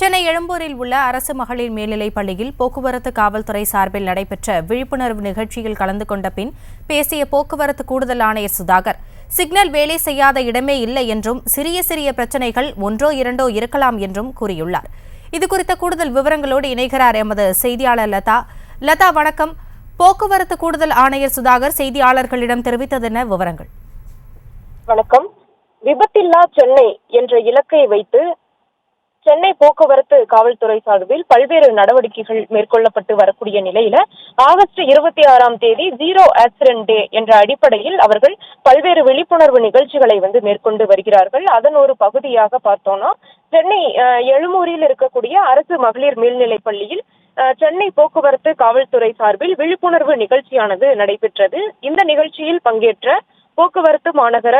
சென்னை எழும்பூரில் உள்ள அரசு மகளிர் மேல்நிலைப் பள்ளியில் போக்குவரத்து காவல்துறை சார்பில் நடைபெற்ற விழிப்புணர்வு நிகழ்ச்சியில் கலந்து கொண்ட பின் பேசிய போக்குவரத்து கூடுதல் ஆணையர் சுதாகர் சிக்னல் வேலை செய்யாத இடமே இல்லை என்றும் சிறிய சிறிய பிரச்சினைகள் ஒன்றோ இரண்டோ இருக்கலாம் என்றும் கூறியுள்ளார். இதுகுறித்த கூடுதல் விவரங்களோடு இணைகிறார் எமது செய்தியாளர் லதா. லதா வணக்கம். போக்குவரத்து கூடுதல் ஆணையர் சுதாகர் செய்தியாளர்களிடம் தெரிவித்ததென விவரங்கள்? வணக்கம். விபத்தில்லா சென்னை என்ற இலக்கை வைத்து சென்னை போக்குவரத்து காவல்துறை சார்பில் பல்வேறு நடவடிக்கைகள் மேற்கொள்ளப்பட்டு வரக்கூடிய நிலையில ஆகஸ்ட் இருபத்தி ஆறாம் தேதி ஜீரோ ஆக்சிடென்ட் டே என்ற அடிப்படையில் அவர்கள் பல்வேறு விழிப்புணர்வு நிகழ்ச்சிகளை வந்து மேற்கொண்டு வருகிறார்கள். அதன் ஒரு பகுதியாக பார்த்தோம்னா சென்னை எழுமூரில் இருக்கக்கூடிய அரசு மகளிர் மேல்நிலைப் பள்ளியில் சென்னை போக்குவரத்து காவல்துறை சார்பில் விழிப்புணர்வு நிகழ்ச்சியானது நடைபெற்றது. இந்த நிகழ்ச்சியில் பங்கேற்ற போக்குவரத்து மாநகர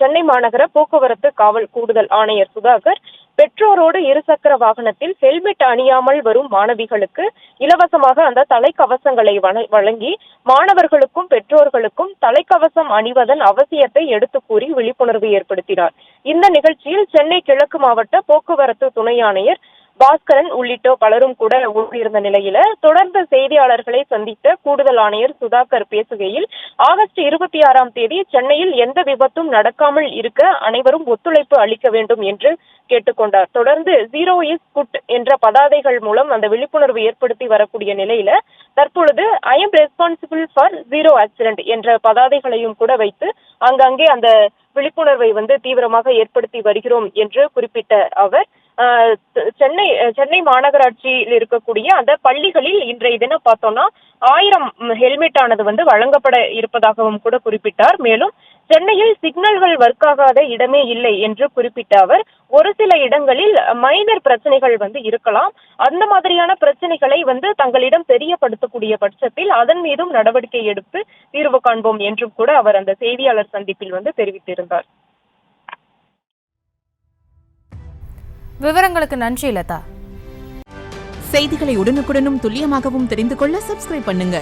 சென்னை மாநகர போக்குவரத்து காவல் கூடுதல் ஆணையர் சுதாகர் பெற்றோரோடு இருசக்கர வாகனத்தில் ஹெல்மெட் அணியாமல் வரும் மாணவிகளுக்கு இலவசமாக அந்த தலைக்கவசங்களை வழங்கி மாணவர்களுக்கும் பெற்றோர்களுக்கும் தலைக்கவசம் அணிவதன் அவசியத்தை எடுத்து கூறி விழிப்புணர்வு ஏற்படுத்தினார். இந்த நிகழ்ச்சியில் சென்னை கிழக்கு மாவட்ட போக்குவரத்து துணை ஆணையர் பாஸ்கரன் உள்ளிட்டோர் பலரும் கூட உள்இருந்த நிலையில தொடர்ந்து செய்தியாளர்களை சந்தித்த கூடுதல் ஆணையர் சுதாகர் பேசுகையில் ஆகஸ்ட் இருபத்தி ஆறாம் தேதி சென்னையில் எந்த விபத்தும் நடக்காமல் இருக்க அனைவரும் ஒத்துழைப்பு அளிக்க வேண்டும் என்று கேட்டுக்கொண்டார். தொடர்ந்து ஜீரோ இஸ் குட் என்ற பதாதைகள் மூலம் அந்த விழிப்புணர்வு ஏற்படுத்தி வரக்கூடிய நிலையில தற்பொழுது I am responsible for zero accident என்ற பதாதைகளையும் கூட வைத்து அங்கங்கே அந்த விழிப்புணர்வை வந்து தீவிரமாக ஏற்படுத்தி வருகிறோம் என்று குறிப்பிட்ட அவர் சென்னை சென்னை மாநகராட்சியில் இருக்கக்கூடிய அந்த பள்ளிகளில் இன்றைய தினம் பார்த்தோம்னா ஆயிரம் ஹெல்மெட் ஆனது வந்து வழங்கப்பட இருப்பதாகவும் கூட குறிப்பிட்டார். மேலும் சென்னையில் சிக்னல்கள் ஒர்க் ஆகாத இடமே இல்லை என்று குறிப்பிட்ட அவர் ஒரு சில இடங்களில் மைனர் பிரச்சனைகள் வந்து இருக்கலாம். அந்த மாதிரியான பிரச்சனைகளை வந்து தங்களிடம் தெரியப்படுத்தக்கூடிய பட்சத்தில் அதன் மீதும் நடவடிக்கை எடுத்து தீர்வு காண்போம் என்றும் கூட அவர் அந்த செய்தியாளர் சந்திப்பில் வந்து தெரிவித்திருந்தார். விவரங்களுக்கு நன்றி லதா. செய்திகளை உடனுக்குடனும் துல்லியமாகவும் தெரிந்து கொள்ள சப்ஸ்கிரைப் பண்ணுங்க.